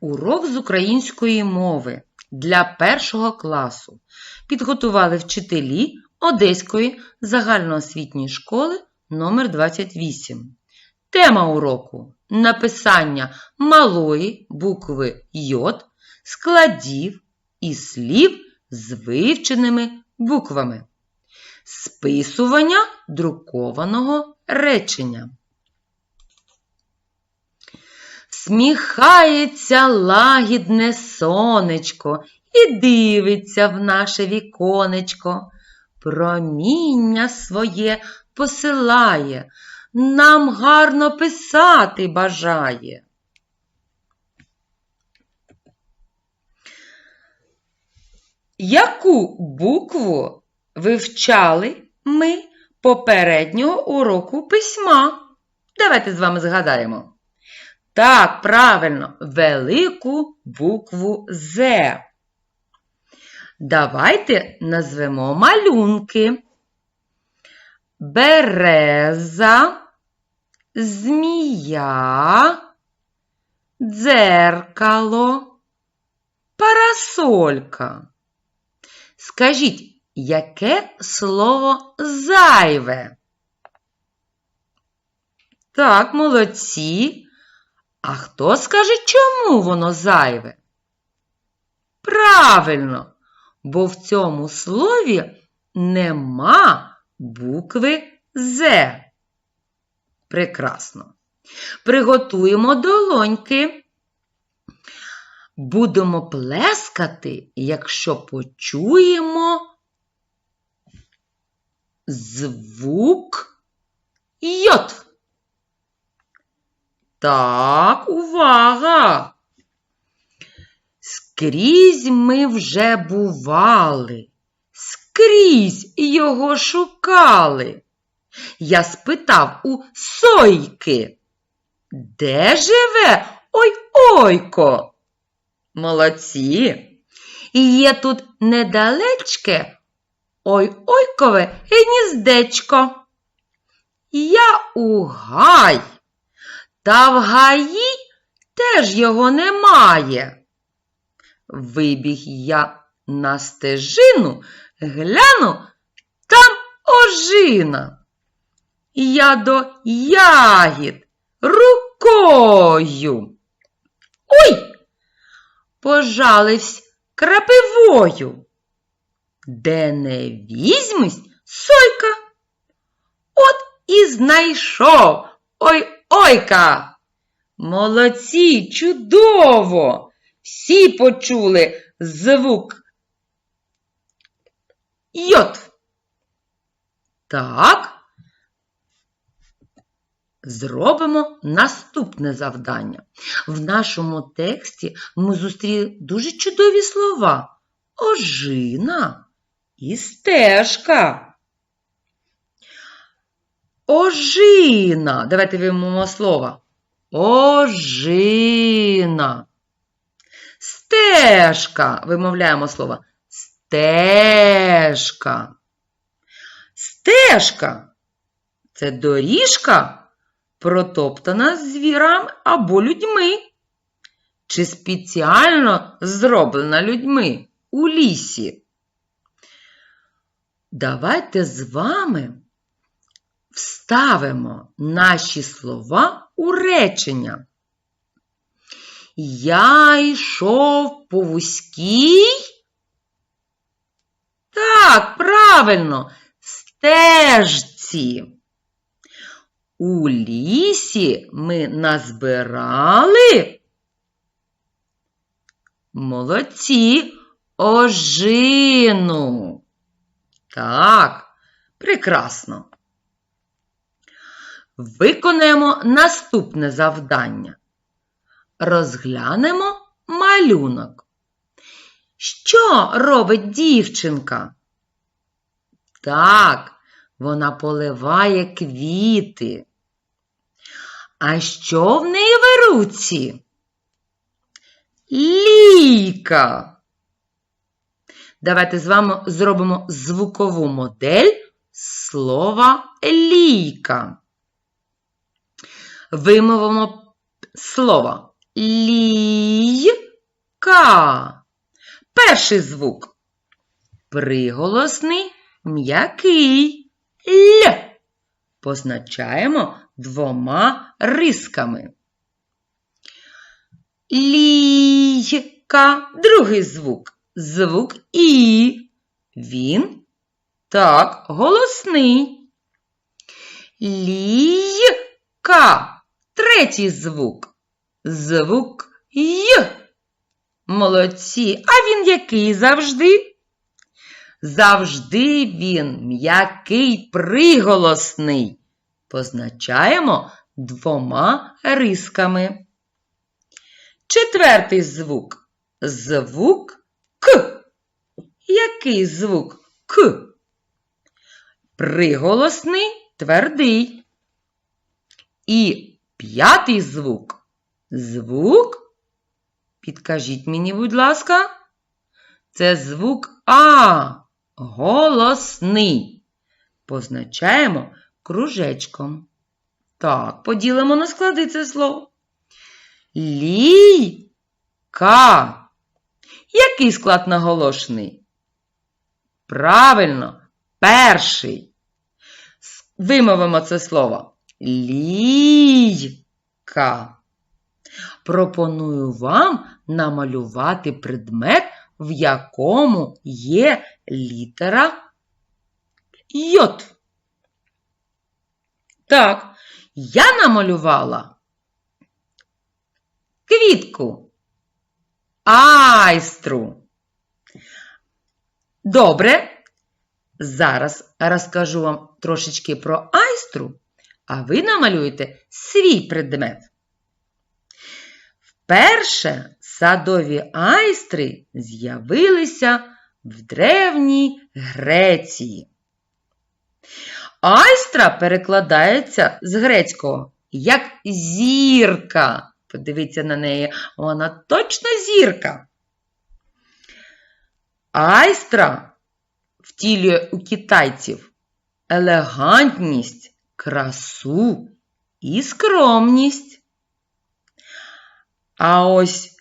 Урок з української мови для першого класу підготували вчителі Одеської загальноосвітньої школи номер 28. Тема уроку написання малої букви Й, складів і слів з вивченими буквами. Списування друкованого речення. Сміхається лагідне сонечко і дивиться в наше віконечко. Проміння своє посилає, нам гарно писати бажає. Яку букву вивчали ми попереднього уроку письма? Давайте з вами згадаємо. Так, правильно, велику букву З. Давайте назвемо малюнки. Береза, змія, дзеркало, парасолька. Скажіть, яке слово зайве? Так, молодці. А хто скаже, чому воно зайве? Правильно, бо в цьому слові нема букви З. Прекрасно. Приготуємо долоньки. Будемо плескати, якщо почуємо звук йод. Так, увага! Скрізь ми вже бували, скрізь його шукали. Я спитав у сойки, де живе ой-ойко? Молодці. Є тут недалечке ой-ойкове гніздечко. Я у гай. Та в гаї теж його немає. Вибіг я на стежину, гляну, там ожина. Я до ягід рукою. Ой! Пожаливсь крапивою. Де не візьмись сойка. От і знайшов. Ой Ойка! Молодці, чудово! Всі почули звук йод. Так. Зробимо наступне завдання. В нашому тексті ми зустріли дуже чудові слова ожина і стежка. Ожина. Давайте вимовимо слово. Ожина. Стежка. Вимовляємо слово. Стежка. Стежка. Це доріжка, протоптана звірами або людьми. Чи спеціально зроблена людьми у лісі? Давайте з вами вставимо наші слова у речення. Я йшов по вузькій. Так, правильно, стежці. У лісі ми назбирали. Молодці ожину. Так, прекрасно. Виконаємо наступне завдання. Розглянемо малюнок. Що робить дівчинка? Так, вона поливає квіти. А що в неї в руці? Ліка. Давайте з вами зробимо звукову модель слова лійка. Вимовимо слово лій. Ка. Перший звук. Приголосний м'який Л. Позначаємо двома рисками. Лійка. Другий звук. Звук І. Він так голосний. Лійка. Третій звук. Звук Й. Молодці. А він який завжди? Завжди він м'який приголосний. Позначаємо двома рисками. Четвертий звук. Звук К. Який звук К? Приголосний твердий. І п'ятий звук. Звук. Підкажіть мені, будь ласка. Це звук А. Голосний. Позначаємо кружечком. Так, поділимо на склади це слово. Лійка. Який склад наголошений? Правильно, перший. Вимовимо це слово. Лійка. Пропоную вам намалювати предмет, в якому є літера Йод. Так, я намалювала квітку. Айстру. Добре. Зараз розкажу вам трошечки про айстру, а ви намалюєте свій предмет. Вперше садові айстри з'явилися в древній Греції. Айстра перекладається з грецького як зірка. Подивіться на неї, вона точно зірка. Айстра втілює у китайців елегантність, красу і скромність. А ось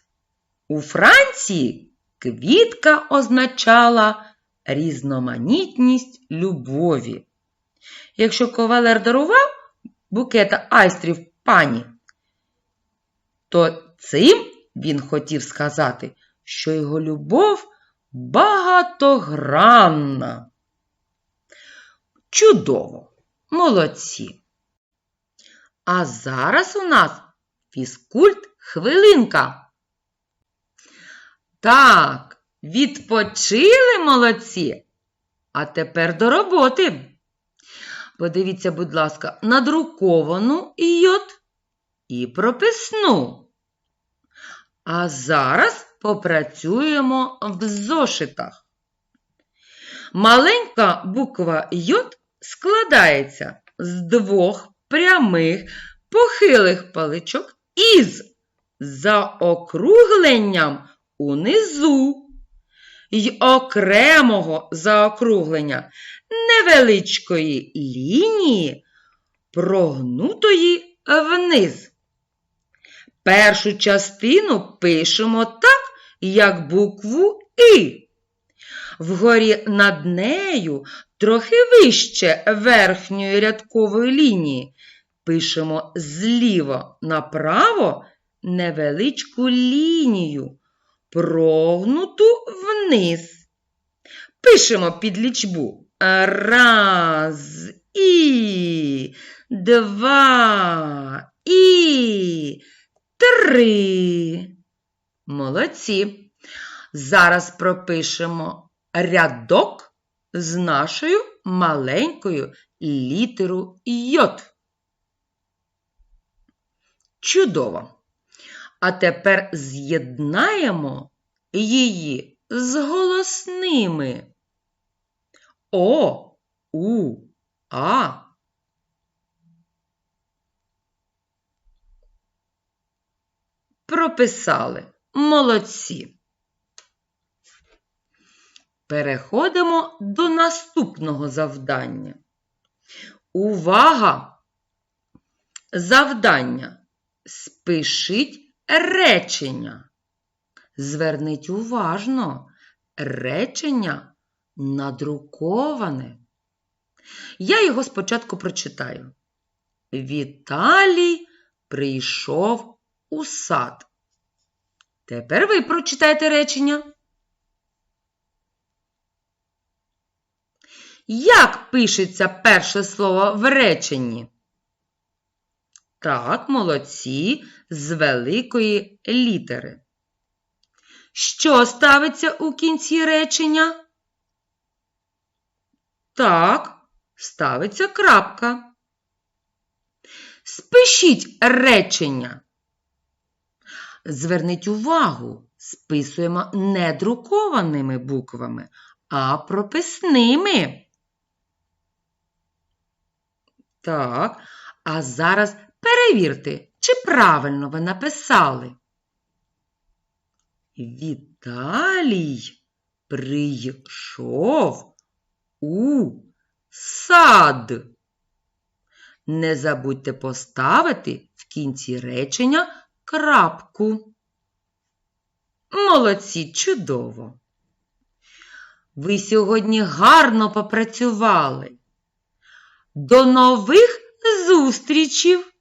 у Франції квітка означала різноманітність любові. Якщо кавалер дарував букета айстрів пані, то цим він хотів сказати, що його любов багатогранна. Чудово! Молодці! А зараз у нас фізкульт хвилинка. Так, відпочили молодці. А тепер до роботи. Подивіться, будь ласка, на друковану йод і прописну. А зараз попрацюємо в зошитах. Маленька буква йод складається з двох прямих похилих паличок із заокругленням унизу й окремого заокруглення невеличкої лінії, прогнутої вниз. Першу частину пишемо так, як букву І. Вгорі над нею, трохи вище верхньої рядкової лінії, пишемо зліва направо невеличку лінію, прогнуту вниз. Пишемо під лічбу раз і два і три. Молодці. Зараз пропишемо рядок з нашою маленькою літерою йод. Чудово! А тепер з'єднаємо її з голосними О, У, А. Прописали. Молодці. Переходимо до наступного завдання. Увага! Завдання. Спишіть речення. Зверніть уважно, речення надруковане. Я його спочатку прочитаю. Віталій прийшов у сад. Тепер ви прочитайте речення. Як пишеться перше слово в реченні? Так, молодці, з великої літери. Що ставиться у кінці речення? Так, ставиться крапка. Спишіть речення. Зверніть увагу, списуємо не друкованими буквами, а прописними. Так, а зараз перевірте, чи правильно ви написали. Віталій прийшов у сад. Не забудьте поставити в кінці речення крапку. Молодці, чудово! Ви сьогодні гарно попрацювали. До нових зустрічів!